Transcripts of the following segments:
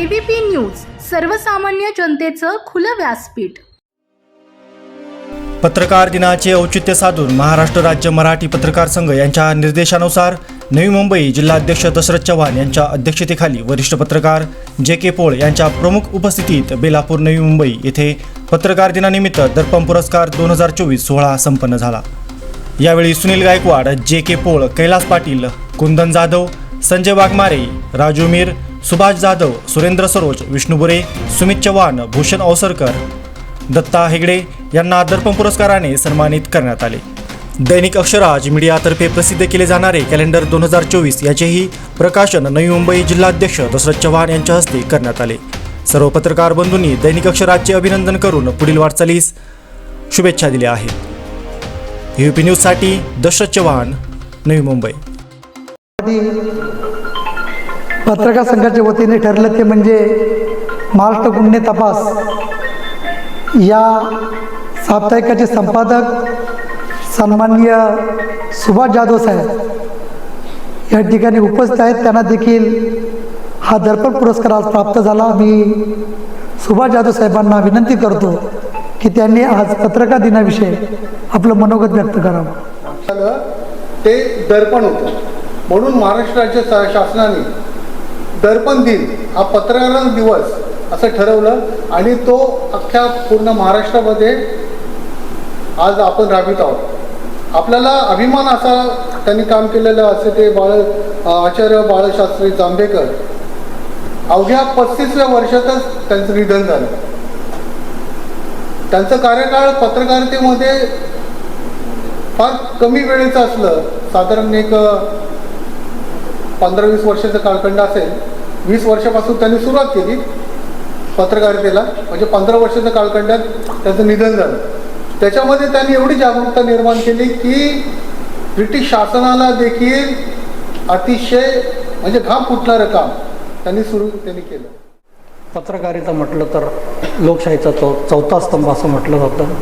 ABP news सर्वसामान्य जनतेचं खुलं व्यासपीठ. पत्रकार दिनाचे औचित्य साधून महाराष्ट्र राज्य मराठी पत्रकार संघ यांच्या निर्देशानुसार नवी मुंबई जिल्हाध्यक्ष दशरथ चव्हाण यांच्या अध्यक्षतेखाली वरिष्ठ पत्रकार जे के पोळ यांच्या प्रमुख उपस्थितीत बेलापूर नवी मुंबई येथे पत्रकार दिनानिमित्त दर्पण पुरस्कार दोन हजार चोवीस सोहळा संपन्न झाला. यावेळी सुनील गायकवाड जे के पोळ कैलास पाटील कुंदन जाधव संजय वाघमारे राजू मीर सुभाष जाधव सुरेंद्र सरोज विष्णुबुरे सुमित चव्हाण भूषण अवसरकर दत्ता हेगडे यांना दर्पण पुरस्काराने सन्मानित करण्यात आले. दैनिक अक्षराज मीडियातर्फे प्रसिद्ध केले जाणारे कॅलेंडर दोन हजार चोवीस याचेही प्रकाशन नवी मुंबई जिल्हाध्यक्ष दशरथ चव्हाण यांच्या हस्ते करण्यात आले. सर्व पत्रकार बंधूंनी दैनिक अक्षराजचे अभिनंदन करून पुढील वाटचालीस शुभेच्छा दिल्या आहेत. युपी न्यूजसाठी दशरथ चव्हाण नवी मुंबई. पत्रकार संघाच्या वतीने ठरलं ते म्हणजे महाराष्ट्र गुन्हे तपास. या साप्ताहिकाचे संपादक सन्माननीय सुभाष जाधव साहेब या ठिकाणी उपस्थित आहेत. त्यांना देखील हा दर्पण पुरस्कार आज प्राप्त झाला. मी सुभाष जाधव साहेबांना विनंती करतो की त्यांनी आज पत्रकार दिनाविषयी आपलं मनोगत व्यक्त करावं. ते दर्पण होतं. म्हणून महाराष्ट्र राज्य शासनाने दर्पण दिन हा पत्रकार दिवस असं ठरवलं आणि तो अख्ख्या पूर्ण महाराष्ट्रामध्ये आज आपण राबवित आहोत. आपल्याला अभिमान असा त्यांनी काम केलेलं असे ते बाळ आचार्य बाळशास्त्री जांभेकर अवघ्या पस्तीसव्या वर्षातच त्यांचं निधन झालं. त्यांचं कार्यकाळ पत्रकारितेमध्ये फार कमी वेळेचं असलं साधारण एक पंधरा वीस वर्षाचं कालखंड असेल वीस वर्षापासून त्यांनी सुरुवात केली पत्रकारितेला. म्हणजे पंधरा वर्षाच्या कालखंडात त्यांचं निधन झालं. त्याच्यामध्ये त्यांनी एवढी जागरूकता निर्माण केली की ब्रिटिश शासनाला देखील अतिशय म्हणजे घाम फुटणारं काम त्यांनी सुरू त्यांनी केलं. पत्रकारिता म्हटलं तर लोकशाहीचा चौ चौथा स्तंभ असं म्हटलं जातं.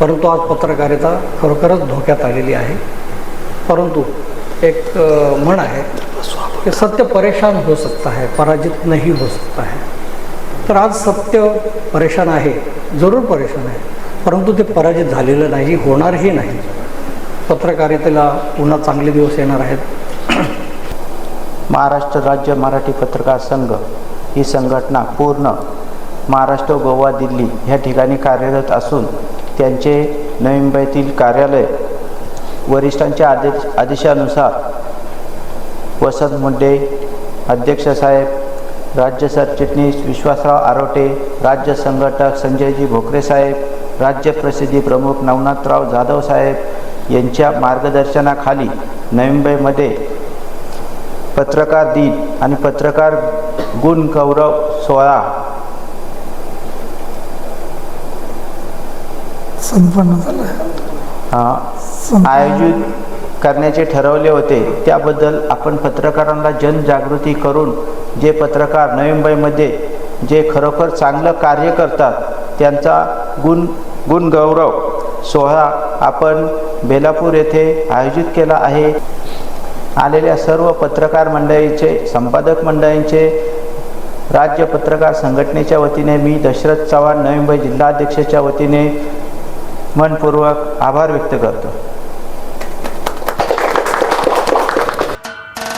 परंतु आज पत्रकारिता खरोखरच धोक्यात आलेली आहे. परंतु एक म्हण आहे कि सत्य परेशान हो सकता है पराजित नहीं हो सकता है। तर आज सत्य परेशान आहे जरूर परेशान आहे परंतु ते पराजित झालेलं नाही होणारही नाही. पत्रकारितेला पुन्हा चांगले दिवस येणार आहेत. महाराष्ट्र राज्य मराठी पत्रकार संघ ही संघटना पूर्ण महाराष्ट्र गोवा दिल्ली ह्या ठिकाणी कार्यरत असून त्यांचे नवी मुंबईतील कार्यालय वरिष्ठांच्या आदेश आदेशानुसार वसंत मुंडे अध्यक्ष साहेब राज्य सरचिटणीस विश्वासराव आरोटे राज्य संघटक संजयजी भोकरे साहेब राज्य प्रसिद्धी प्रमुख नवनाथराव जाधव साहेब यांच्या मार्गदर्शनाखाली नवी मुंबईमध्ये पत्रकार दिन आणि पत्रकार गुण गौरव सोहळा संपन्न झालं. आयोजित करण्याचे ठरवले होते. त्याबद्दल आपण पत्रकारांना जनजागृती करून जे पत्रकार नवी मुंबईमध्ये जे खरोखर चांगलं कार्य करतात त्यांचा गुण गुणगौरव सोहळा आपण बेलापूर येथे आयोजित केला आहे. आलेल्या सर्व पत्रकार मंडळीचे संपादक मंडळींचे राज्य पत्रकार संघटनेच्या वतीने मी दशरथ चव्हाण नवी मुंबई जिल्हाध्यक्षाच्या वतीने मनपूर्वक आभार व्यक्त करतो.